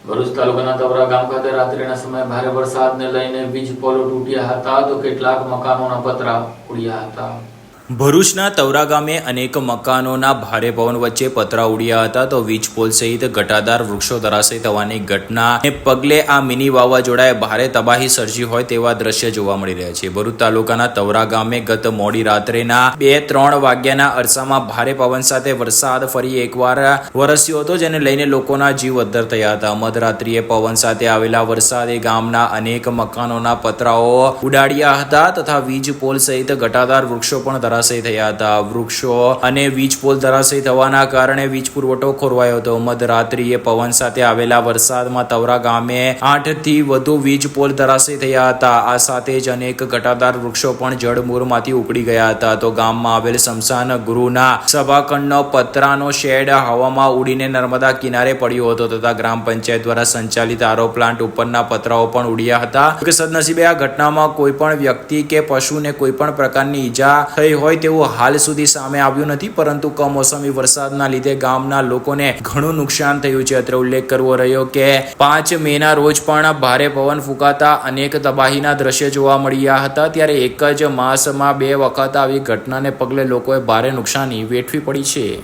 ભરૂચ તાલુકાના તવરા ગામ ખાતે રાત્રિના સમયે ભારે વરસાદને લઈને વીજ પોલો તૂટ્યા હતા તો કેટલાક મકાનોના પતરા ઉડ્યા હતા. ભરૂચના તવરા ગામે અનેક મકાનોના ભારે પવન વચ્ચે પતરા ઉડ્યા હતા તો વીજ પોલ સહિત ઘટાદાર વૃક્ષો ધરાશય થવાની ઘટનાને પગલે આ મિની વાવાઝોડાએ ભારે તબાહી સર્જી હોય તેવા દ્રશ્ય જોવા મળી રહ્યા છે. ભરૂચ તાલુકાના તવરા ગામે ગત મોડી રાત્રેના બે ત્રણ વાગ્યાના અરસામાં ભારે પવન સાથે વરસાદ ફરી એકવાર વરસ્યો હતો, જેને લઈને લોકોના જીવ અદ્ધર થયા હતા. મધરાત્રિએ પવન સાથે આવેલા વરસાદે ગામના અનેક મકાનોના પતરાઓ ઉડાડ્યા હતા તથા વીજ પોલ સહિત ઘટાદાર વૃક્ષો પણ ધરાશય થયા હતા. વૃક્ષો અને વીજ પોલ ધરાશય થવાના કારણે વીજ પુરવઠો ખોરવાયો હતો. મધરાત્રિએ પવન સાથે આવેલા વરસાદમાં તવરા ગામે આઠથી વધુ વીજ પોલ ધરાશય થયા હતા. આ સાથે જ અનેક ઘટાદાર વૃક્ષો પણ જળમૂળમાંથી ઉપડી ગયા હતા. તો ગામમાં આવેલ સ્મશાન ગૃહના સભાખંડનો પતરાનો શેડ હવામાં ઉડીને નર્મદા કિનારે પડ્યો હતો તથા ગ્રામ પંચાયત દ્વારા સંચાલિત આરો પ્લાન્ટ ઉપરના પતરાઓ પણ ઉડ્યા હતા. જોકે સદનસીબે આ ઘટનામાં કોઈ પણ વ્યક્તિ કે પશુને કોઈ પણ પ્રકારની ઈજા થઈ હોય તેવું હાલ સુધી સામે આવ્યું નથી, પરંતુ કમોસમી વરસાદના લીધે ગામના લોકોને ઘણું નુકસાન થયું છે. અત્રે ઉલ્લેખ કરવો રહ્યો કે પાંચ મેના રોજ પણ ભારે પવન ફૂંકાતા અનેક તબાહીના દ્રશ્ય જોવા મળ્યા હતા. ત્યારે એક જ માસમાં બે વખત આવી ઘટનાને પગલે લોકોએ ભારે નુકસાની વેઠવી પડી છે.